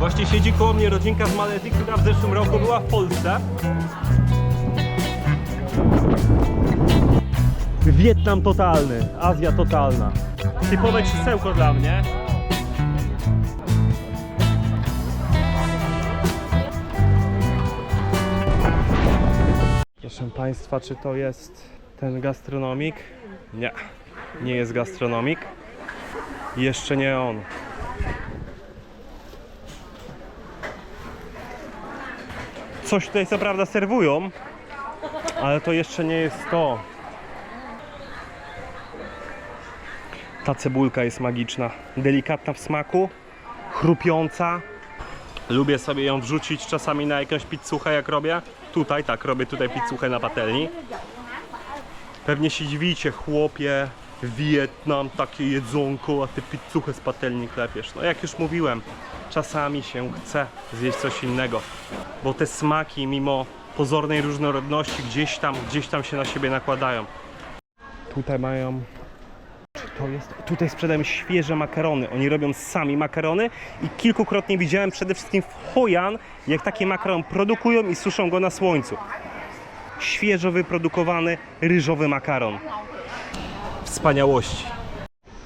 Właśnie siedzi koło mnie rodzinka z Malezji, która w zeszłym roku była w Polsce. Wietnam totalny, Azja totalna. Typowe krzesełko dla mnie. Proszę Państwa, czy to jest ten gastronomik? Nie, nie jest gastronomik. Jeszcze nie on. Coś tutaj co prawda serwują, ale to jeszcze nie jest to. Ta cebulka jest magiczna, delikatna w smaku, chrupiąca. Lubię sobie ją wrzucić czasami na jakąś pizzuchę jak robię. Tutaj, tak, robię tutaj pizzuchę na patelni. Pewnie się dziwicie, chłopie, Wietnam, takie jedzonko, a ty pizzuchę z patelni klepiesz. No jak już mówiłem, czasami się chce zjeść coś innego, bo te smaki mimo pozornej różnorodności gdzieś tam, gdzieś tam się na siebie nakładają. Tutaj mają to jest? Tutaj sprzedają świeże makarony. Oni robią sami makarony i kilkukrotnie widziałem przede wszystkim w Hojan, jak taki makaron produkują i suszą go na słońcu. Świeżo wyprodukowany ryżowy makaron. Wspaniałości.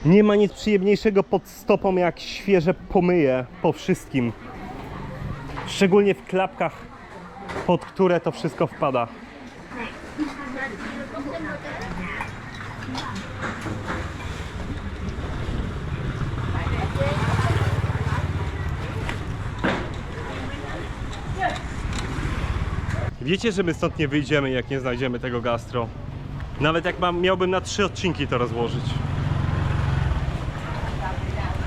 Nie ma nic przyjemniejszego pod stopą jak świeże pomyje po wszystkim. Szczególnie w klapkach, pod które to wszystko wpada. Wiecie, że my stąd nie wyjdziemy, jak nie znajdziemy tego gastro. Nawet jak mam, miałbym na trzy odcinki to rozłożyć.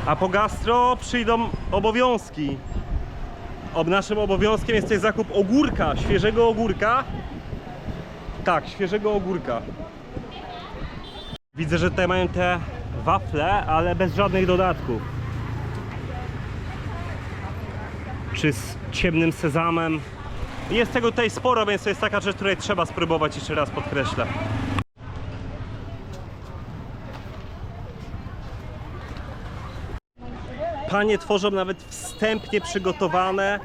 A po gastro przyjdą obowiązki. Ob naszym obowiązkiem jest tutaj zakup ogórka, świeżego ogórka. Tak, świeżego ogórka. Widzę, że tutaj mają te wafle, ale bez żadnych dodatków. Czy z ciemnym sezamem. Jest tego tutaj sporo, więc to jest taka rzecz, której trzeba spróbować, jeszcze raz podkreślę. Panie tworzą nawet wstępnie przygotowane,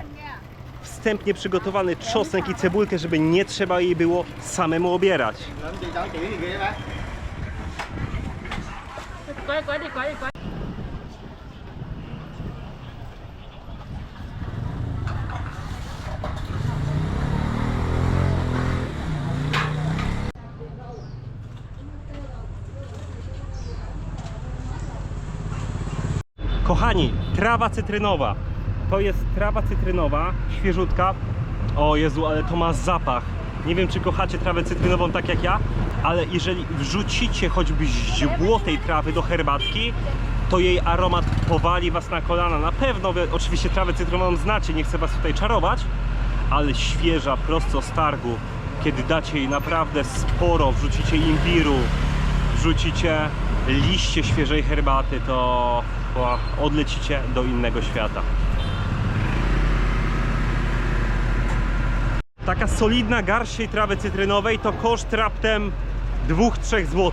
wstępnie przygotowany czosnek i cebulkę, żeby nie trzeba jej było samemu obierać. Kochani, trawa cytrynowa. To jest trawa cytrynowa, świeżutka. O Jezu, ale to ma zapach. Nie wiem, czy kochacie trawę cytrynową tak jak ja, ale jeżeli wrzucicie choćby źdźbło tej trawy do herbatki, to jej aromat powali was na kolana. Na pewno, oczywiście trawę cytrynową znacie, nie chcę was tutaj czarować, ale świeża, prosto z targu. Kiedy dacie jej naprawdę sporo, wrzucicie imbiru, wrzucicie liście świeżej herbaty, to odlecicie do innego świata. Taka solidna garść tej trawy cytrynowej to koszt raptem 2-3 zł.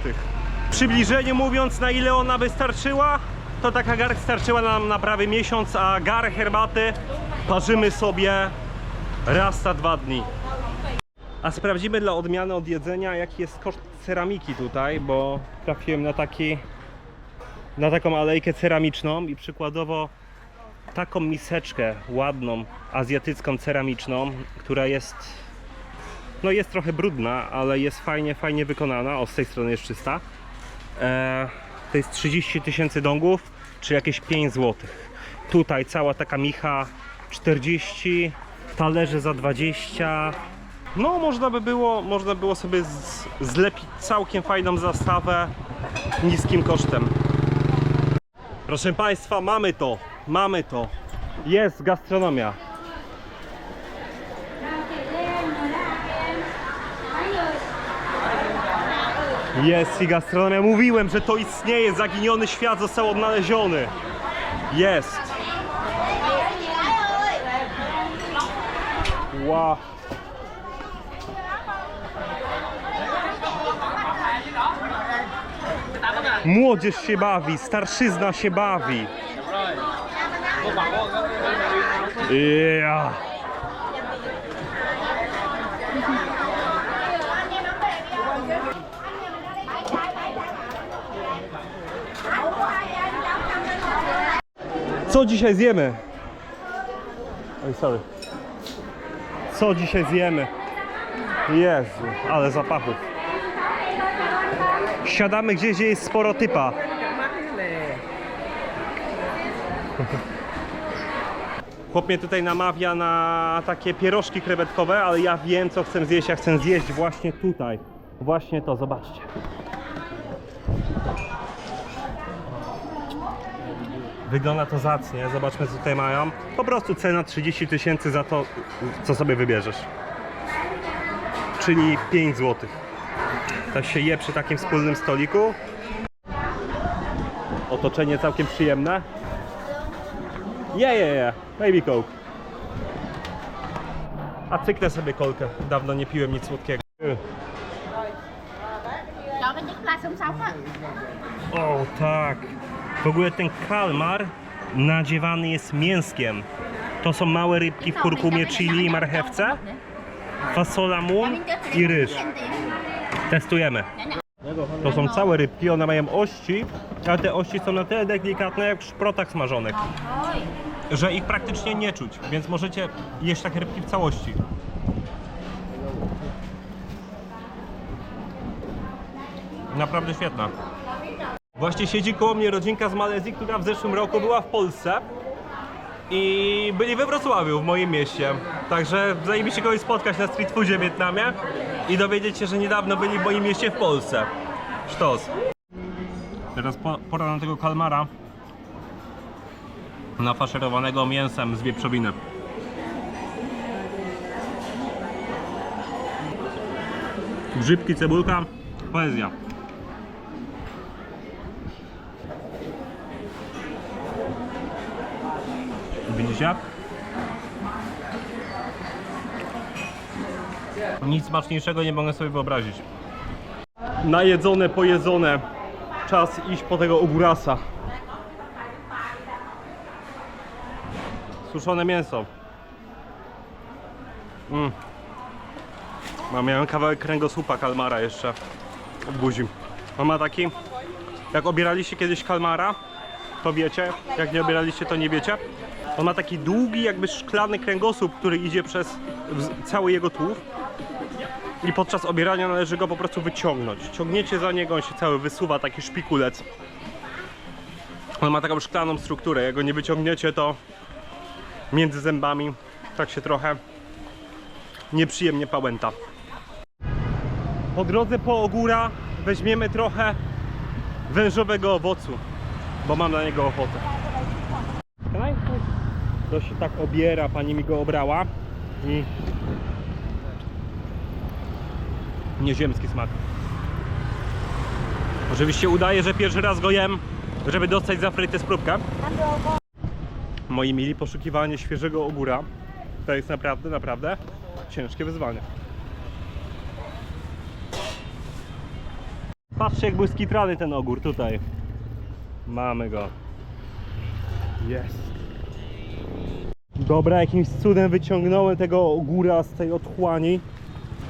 W przybliżeniu mówiąc na ile ona wystarczyła, to taka garść starczyła nam na prawie miesiąc, a garę herbaty parzymy sobie raz na dwa dni. A sprawdzimy dla odmiany od jedzenia, jaki jest koszt ceramiki tutaj, bo trafiłem na taki na taką alejkę ceramiczną i przykładowo taką miseczkę ładną, azjatycką ceramiczną, która jest no jest trochę brudna, ale jest fajnie, fajnie wykonana. O, z tej strony jest czysta. E, to jest 30 tysięcy dongów, czy jakieś 5 zł. Tutaj cała taka micha 40, talerze za 20. No, można by było, można było sobie z, zlepić całkiem fajną zastawę niskim kosztem. Proszę Państwa, mamy to, mamy to. Jest gastronomia. Jest i gastronomia. Mówiłem, że to istnieje. Zaginiony świat został odnaleziony. Jest. Wow. Młodzież się bawi, starszyzna się bawi. Yeah. Co dzisiaj zjemy? Oj, sorry. Co dzisiaj zjemy? Jezu, ale zapachów. Siadamy gdzieś, gdzie jest sporo typa. Chłop mnie tutaj namawia na takie pierożki krewetkowe, ale ja wiem co chcę zjeść. Ja chcę zjeść właśnie tutaj. Właśnie to, zobaczcie. Wygląda to zacnie, zobaczmy co tutaj mają. Po prostu cena 30 tysięcy za to, co sobie wybierzesz. Czyli 5 zł. Tak się je przy takim wspólnym stoliku. Otoczenie całkiem przyjemne. Yeah, yeah, yeah. Baby Coke. A cyknę sobie kolkę. Dawno nie piłem nic słodkiego. O tak. W ogóle ten kalmar nadziewany jest mięskiem. To są małe rybki w kurkumie, chili i marchewce, fasola mun i ryż. Testujemy. To są całe rybki, one mają ości, ale te ości są na tyle delikatne jak w szprotach smażonych, że ich praktycznie nie czuć, więc możecie jeść takie rybki w całości. Naprawdę świetna. Właśnie siedzi koło mnie rodzinka z Malezji, która w zeszłym roku była w Polsce i byli we Wrocławiu, w moim mieście. Także zajebiście kogoś spotkać na street foodzie w Wietnamie i dowiedzieć się, że niedawno byli w moim mieście w Polsce. Sztos. Teraz po, pora na tego kalmara nafaszerowanego mięsem z wieprzowiny. Grzybki, cebulka, poezja. Widzicie? Nic smaczniejszego nie mogę sobie wyobrazić. Najedzone, pojedzone. Czas iść po tego ogórasa. Suszone mięso. Mm. Mam miałem kawałek kręgosłupa kalmara jeszcze w buzi. Ma taki, jak obieraliście kiedyś kalmara, to wiecie, jak nie obieraliście, to nie wiecie. On ma taki długi, jakby szklany kręgosłup, który idzie przez cały jego tułów. I podczas obierania należy go po prostu wyciągnąć. Ciągniecie za niego, on się cały wysuwa, taki szpikulec. On ma taką szklaną strukturę, jak go nie wyciągniecie, to między zębami tak się trochę nieprzyjemnie pałęta. Po drodze po ogóra weźmiemy trochę wężowego owocu, bo mam na niego ochotę. To się tak obiera, pani mi go obrała i nieziemski smak. Oczywiście udaje, że pierwszy raz go jem, żeby dostać za frytę spróbkę. Moi mili, poszukiwanie świeżego ogóra to jest naprawdę, naprawdę ciężkie wyzwanie. Patrzcie jak był skitrany ten ogór tutaj. Mamy go. Jest. Dobra, jakimś cudem wyciągnąłem tego ogóra z tej otchłani.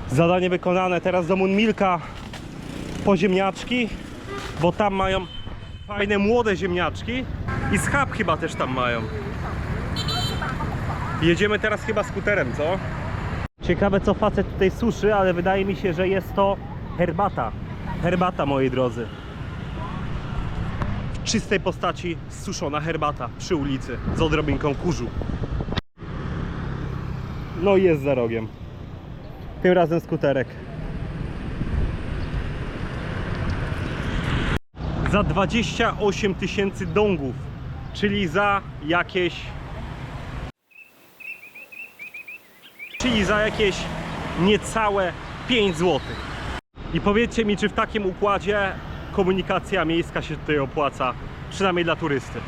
Zadanie wykonane. Teraz do Milka po ziemniaczki, bo tam mają fajne młode ziemniaczki i schab chyba też tam mają. Jedziemy teraz chyba skuterem, co? Ciekawe co facet tutaj suszy, ale wydaje mi się, że jest to herbata. Herbata, moi drodzy. W czystej postaci suszona herbata przy ulicy z odrobinką kurzu. No i jest za rogiem. Tym razem skuterek. Za 28 tysięcy dongów, czyli za jakieś czyli za jakieś niecałe 5 zł. I powiedzcie mi, czy w takim układzie komunikacja miejska się tutaj opłaca, przynajmniej dla turysty.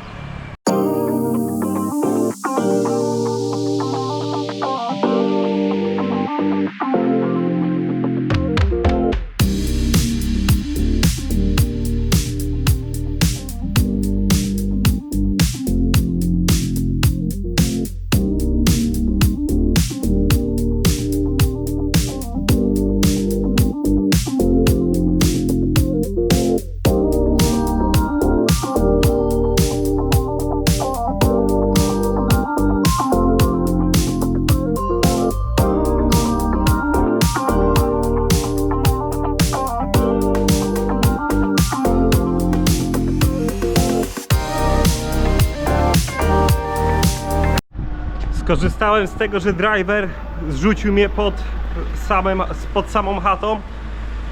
Skorzystałem z tego, że driver zrzucił mnie pod, samym, pod samą chatą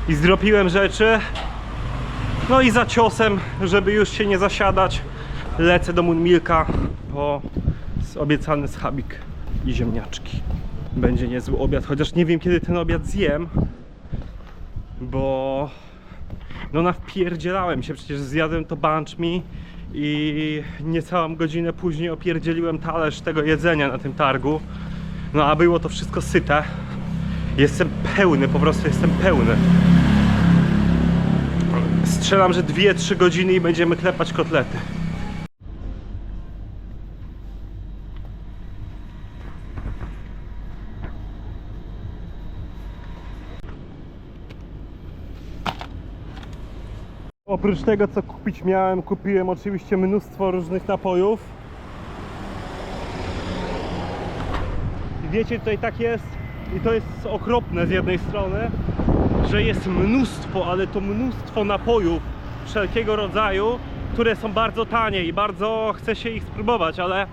i zdropiłem rzeczy. No i za ciosem, żeby już się nie zasiadać, lecę do Munmilka po obiecany schabik i ziemniaczki. Będzie niezły obiad, chociaż nie wiem kiedy ten obiad zjem, bo no nawpierdzielałem się, przecież zjadłem to bunch mi i niecałą godzinę później opierdzieliłem talerz tego jedzenia na tym targu. No a było to wszystko syte. Jestem pełny, po prostu jestem pełny. Strzelam, że 2-3 godziny i będziemy klepać kotlety. Oprócz tego co kupić miałem, kupiłem oczywiście mnóstwo różnych napojów. I wiecie, tutaj tak jest i to jest okropne z jednej strony, że jest mnóstwo, ale to mnóstwo napojów wszelkiego rodzaju, które są bardzo tanie i bardzo chce się ich spróbować, ale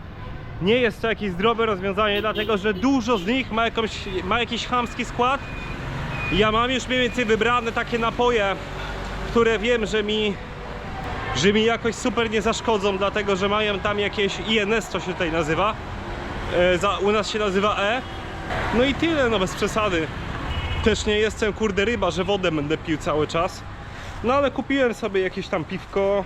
nie jest to jakieś zdrowe rozwiązanie, dlatego że dużo z nich ma, jakąś, ma jakiś chamski skład. Ja mam już mniej więcej wybrane takie napoje, które wiem, że mi, że mi jakoś super nie zaszkodzą, dlatego że mają tam jakieś INS, to się tutaj nazywa. E, za, u nas się nazywa E. No i tyle, no bez przesady. Też nie jestem kurde ryba, że wodę będę pił cały czas. No ale kupiłem sobie jakieś tam piwko.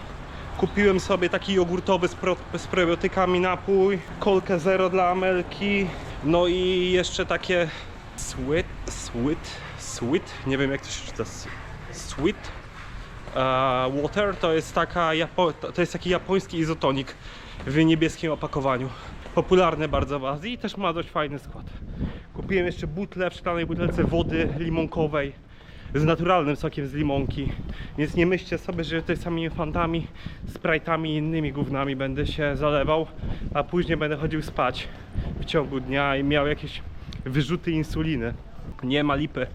Kupiłem sobie taki jogurtowy z, pro, z probiotykami napój, kolkę zero dla Amelki, no i jeszcze takie sweet, sweet, sweet, nie wiem jak to się czyta, sweet water to jest taka, to jest taki japoński izotonik w niebieskim opakowaniu. Popularny bardzo w Azji i też ma dość fajny skład. Kupiłem jeszcze butlę w szklanej butelce wody limonkowej z naturalnym sokiem z limonki. Więc nie myślcie sobie, że tutaj samymi fantami, sprite'ami i innymi gównami będę się zalewał, a później będę chodził spać w ciągu dnia i miał jakieś wyrzuty insuliny. Nie ma lipy.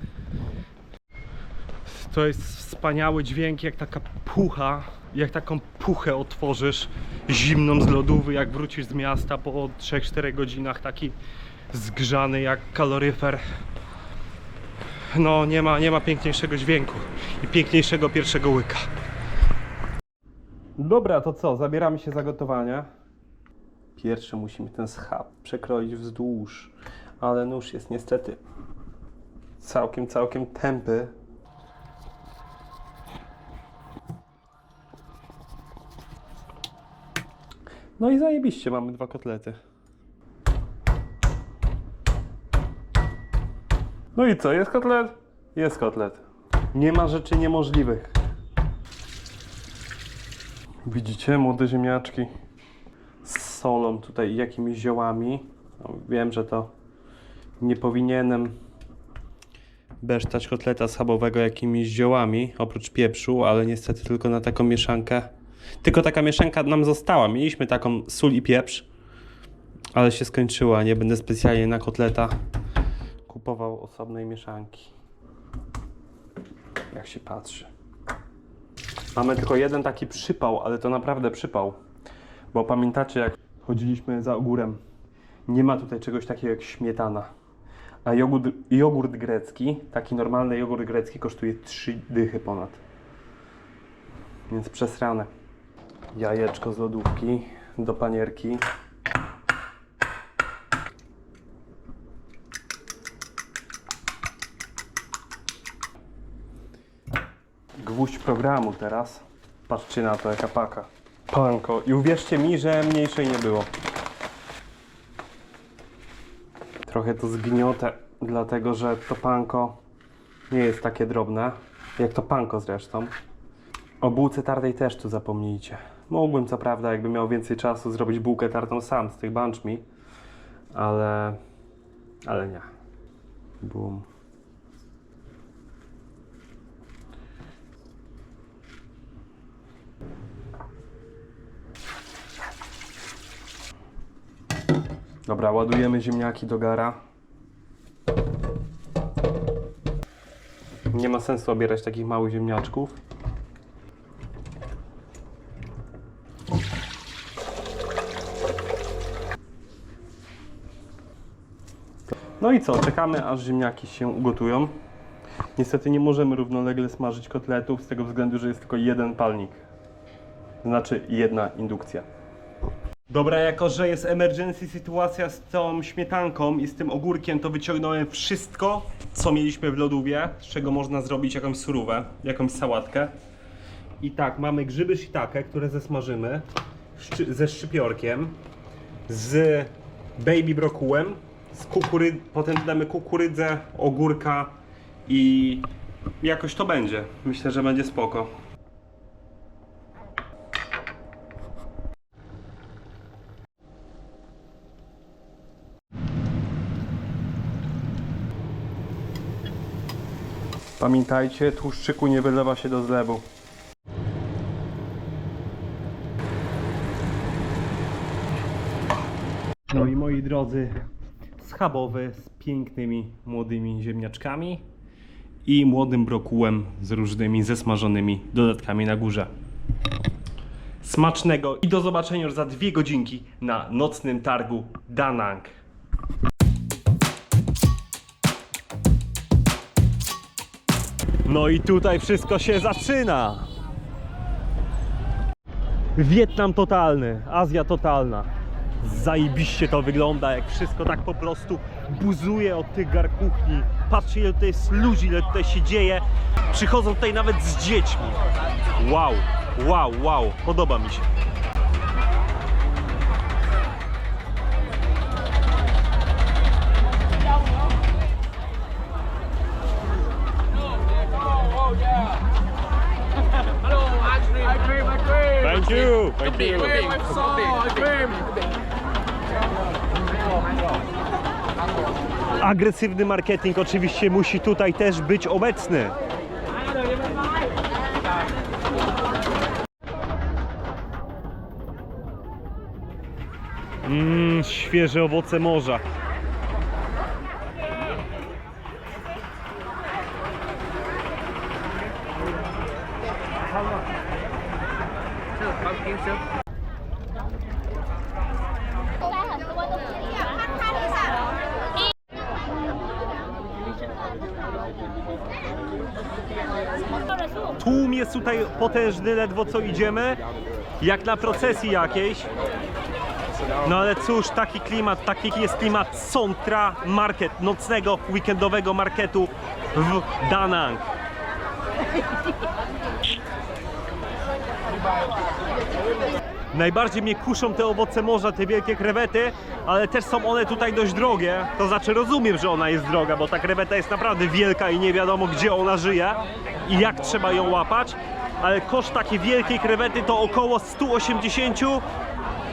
To jest wspaniały dźwięk, jak taka pucha, jak taką puchę otworzysz zimną z lodówy, jak wrócisz z miasta po 3-4 godzinach, taki zgrzany jak kaloryfer. No, nie ma, nie ma piękniejszego dźwięku i piękniejszego pierwszego łyka. Dobra, to co? Zabieramy się za gotowanie. Pierwsze musimy ten schab przekroić wzdłuż, ale nóż jest niestety całkiem, całkiem tępy. No i zajebiście, mamy dwa kotlety. No i co, jest kotlet? Jest kotlet. Nie ma rzeczy niemożliwych. Widzicie, młode ziemniaczki z solą tutaj jakimiś ziołami. No, wiem, że to nie powinienem besztać kotleta schabowego jakimiś ziołami, oprócz pieprzu, ale niestety tylko na taką mieszankę. Tylko taka mieszanka nam została. Mieliśmy taką sól i pieprz, ale się skończyła. Nie będę specjalnie na kotleta kupował osobnej mieszanki. Jak się patrzy. Mamy tylko jeden taki przypał, ale to naprawdę przypał. Bo pamiętacie, jak chodziliśmy za ogórem, nie ma tutaj czegoś takiego jak śmietana. A jogurt, jogurt grecki, taki normalny jogurt grecki kosztuje 3 dychy ponad. Więc przesrane. Jajeczko z lodówki do panierki. Gwóźdź programu teraz. Patrzcie na to, jaka paka. Panko. I uwierzcie mi, że mniejszej nie było. Trochę to zgniotę, dlatego że to panko nie jest takie drobne, jak to panko zresztą. O bułce tartej też tu zapomnijcie. Mógłbym co prawda, jakbym miał więcej czasu, zrobić bułkę tartą sam z tych bunchmi, ale... ale nie. Bum. Dobra, ładujemy ziemniaki do gara. Nie ma sensu obierać takich małych ziemniaczków. No i co, czekamy aż ziemniaki się ugotują. Niestety nie możemy równolegle smażyć kotletów z tego względu, że jest tylko jeden palnik. Znaczy jedna indukcja. Dobra, jako że jest emergency sytuacja z tą śmietanką i z tym ogórkiem, to wyciągnąłem wszystko, co mieliśmy w lodówie, z czego można zrobić jakąś surówę, jakąś sałatkę. I tak, mamy grzyby shiitake, które zesmażymy ze szczypiorkiem, z baby brokułem, z kukury... potem damy kukurydzę, ogórka i jakoś to będzie. Myślę, że będzie spoko. Pamiętajcie, tłuszczyku nie wylewa się do zlewu. No i moi drodzy, schabowy z pięknymi młodymi ziemniaczkami i młodym brokułem z różnymi zesmażonymi dodatkami na górze. Smacznego i do zobaczenia już za dwie godzinki na nocnym targu Danang. No i tutaj wszystko się zaczyna. Wietnam totalny, Azja totalna. Zajebiście to wygląda, jak wszystko tak po prostu buzuje od tych gar kuchni. Patrzcie ile tutaj jest ludzi, ile tutaj się dzieje. Przychodzą tutaj nawet z dziećmi. Wow, wow, wow, podoba mi się. Thank you, thank you. Agresywny marketing oczywiście musi tutaj też być obecny. Mmm, świeże owoce morza. Jest tutaj potężny, ledwo co idziemy, jak na procesji jakiejś. No ale cóż, taki klimat, taki jest klimat Sontra Market, nocnego, weekendowego marketu w Danang. Najbardziej mnie kuszą te owoce morza, te wielkie krewety, ale też są one tutaj dość drogie. To znaczy rozumiem, że ona jest droga, bo ta kreweta jest naprawdę wielka i nie wiadomo gdzie ona żyje i jak trzeba ją łapać. Ale koszt takiej wielkiej krewety to około 180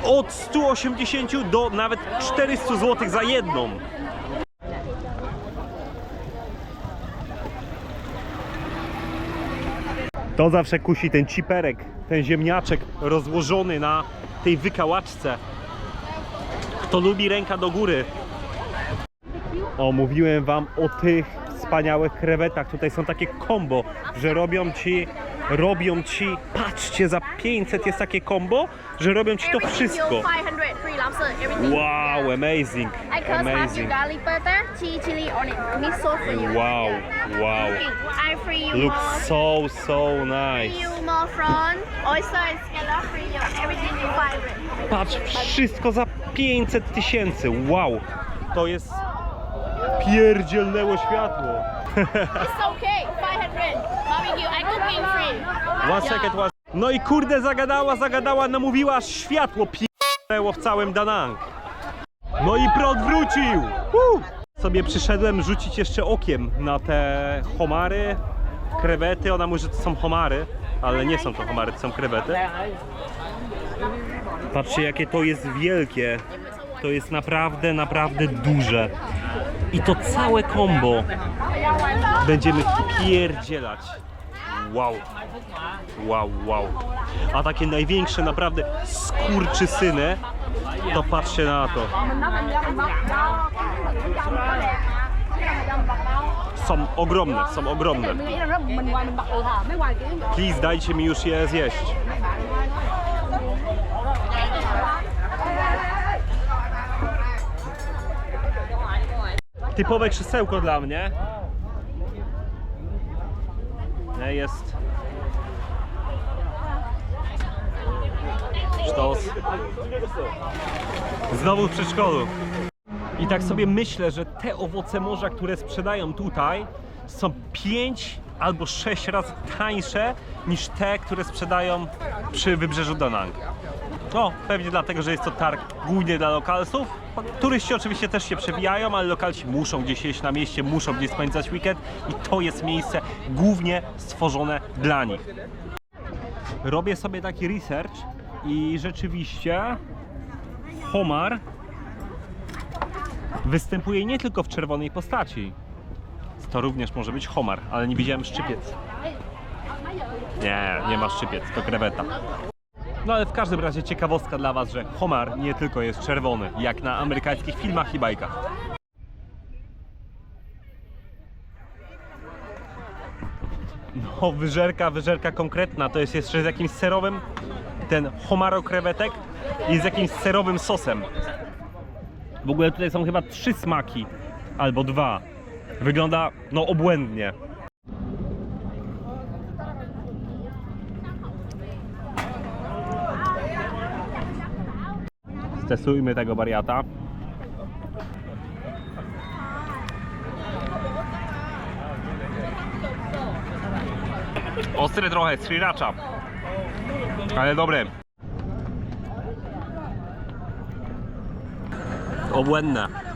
od 180 do nawet 400 zł za jedną. To zawsze kusi ten ciperek, ten ziemniaczek rozłożony na tej wykałaczce. Kto lubi ręka do góry. O, mówiłem wam o tych wspaniałych krewetach. Tutaj są takie combo, że robią ci, robią ci, patrzcie, za 500 jest takie combo, że robią ci to wszystko. 500 free lobster, everything. Wow, amazing, amazing. Wow, wow. Looks so, so nice. you more prawn, oyster and scallop free you. Everything you 500. Patrz, wszystko za 500 tysięcy. Wow, to jest pierdzielnęło światło. It's okay, 500. Barbecue, I cooking free. One second, one... No i kurde, zagadała, zagadała, namówiła, aż światło pierdzielnęło w całym Danang. No i prąd wrócił. Woo! Sobie przyszedłem rzucić jeszcze okiem na te homary, krewety. Ona mówi, że to są homary, ale nie są to homary, to są krewety. Patrzcie, jakie to jest wielkie. To jest naprawdę, naprawdę duże. I to całe kombo będziemy pierdzielać. Wow. Wow, wow. A takie największe naprawdę skurczysyny, to patrzcie na to. Są ogromne, są ogromne. Please, dajcie mi już je zjeść. Typowe krzesełko dla mnie. Nie, Jest sztos. Znowu w przedszkolu. I tak sobie myślę, że te owoce morza, które sprzedają tutaj, są 5 albo 6 razy tańsze niż te, które sprzedają przy wybrzeżu Danang. No, pewnie dlatego, że jest to targ głównie dla lokalsów. Turyści oczywiście też się przewijają, ale lokalci muszą gdzieś jeść na mieście, muszą gdzieś spędzać weekend i to jest miejsce głównie stworzone dla nich. Robię sobie taki research i rzeczywiście homar występuje nie tylko w czerwonej postaci. To również może być homar, ale nie widziałem szczypiec. Nie, nie ma szczypiec, to kreweta. No ale w każdym razie ciekawostka dla Was, że homar nie tylko jest czerwony, jak na amerykańskich filmach i bajkach. No, wyżerka, wyżerka konkretna, to jest jeszcze z jakimś serowym, ten homaro krewetek i z jakimś serowym sosem. W ogóle tutaj są chyba trzy smaki, albo dwa. Wygląda, no, obłędnie. Stosujmy tego wariata. Ostry trochę, sriracha. Ale dobry. Obłędne.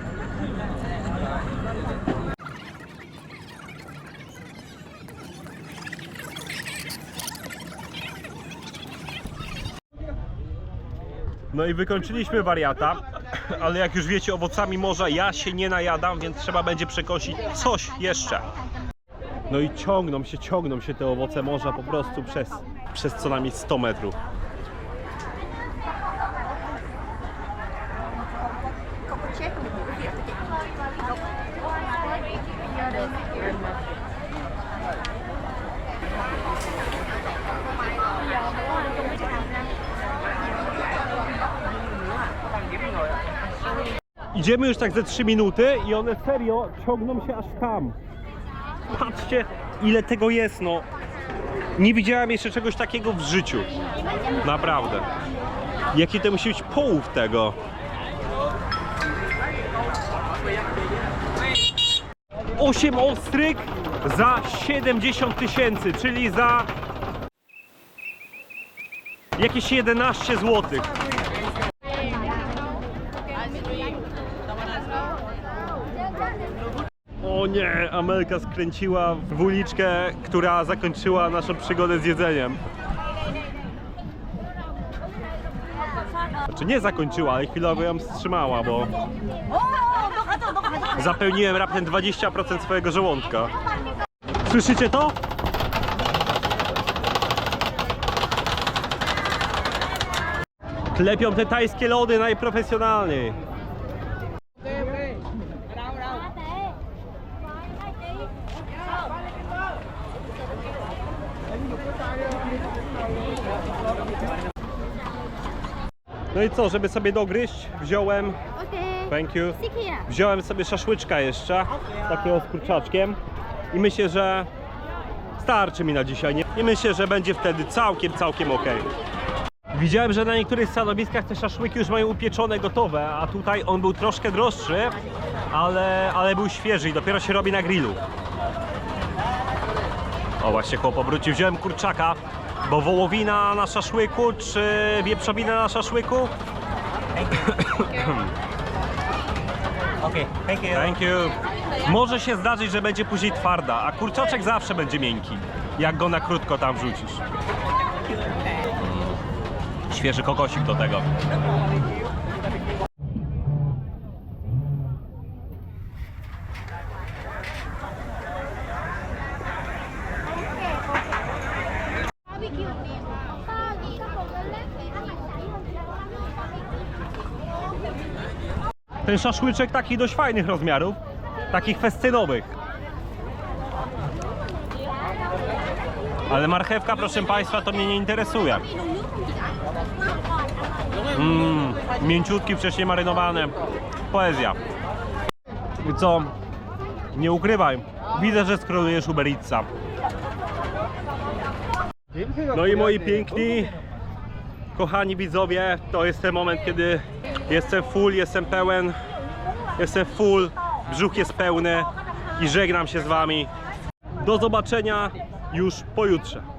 No i wykończyliśmy wariata, ale jak już wiecie, owocami morza ja się nie najadam, więc trzeba będzie przekosić coś jeszcze. No i ciągną się, ciągną się te owoce morza po prostu przez, przez co najmniej 100 metrów. Idziemy już tak ze 3 minuty i one serio ciągną się aż tam. Patrzcie, ile tego jest, no. Nie widziałem jeszcze czegoś takiego w życiu. Naprawdę. Jaki to musi być połów tego? Osiem ostryk za 70 tysięcy, czyli za jakieś 11 złotych. O nie, Amelka skręciła w uliczkę, która zakończyła naszą przygodę z jedzeniem. Znaczy nie zakończyła, ale chwilowo ją wstrzymała, bo zapełniłem raptem 20% swojego żołądka. Słyszycie to? Klepią te tajskie lody najprofesjonalniej. No i co, żeby sobie dogryźć, wziąłem, Ok. thank you, wziąłem sobie szaszłyczka jeszcze, takiego z kurczaczkiem i myślę, że starczy mi na dzisiaj nie? i myślę, że będzie wtedy całkiem, całkiem ok. Widziałem, że na niektórych stanowiskach te szaszłyki już mają upieczone, gotowe, a tutaj on był troszkę droższy, ale, ale był świeży i dopiero się robi na grillu. O właśnie chłop obrócił, wziąłem kurczaka, bo wołowina na szaszłyku, czy wieprzowina na szaszłyku? Okay, thank you. Thank you. Może się zdarzyć, że będzie później twarda, a kurczaczek zawsze będzie miękki, jak go na krótko tam wrzucisz. Świeży kokosik do tego. Ten szaszłyczek takich dość fajnych rozmiarów, takich festynowych. Ale marchewka, proszę Państwa, to mnie nie interesuje. Mmm, mięciutki, wcześniej marynowany. Poezja. I co? Nie ukrywaj. Widzę, że skrolujesz Uber. No i moi piękni, kochani widzowie, to jest ten moment, kiedy jestem full, jestem pełen, jestem full, brzuch jest pełny i żegnam się z wami. Do zobaczenia już pojutrze.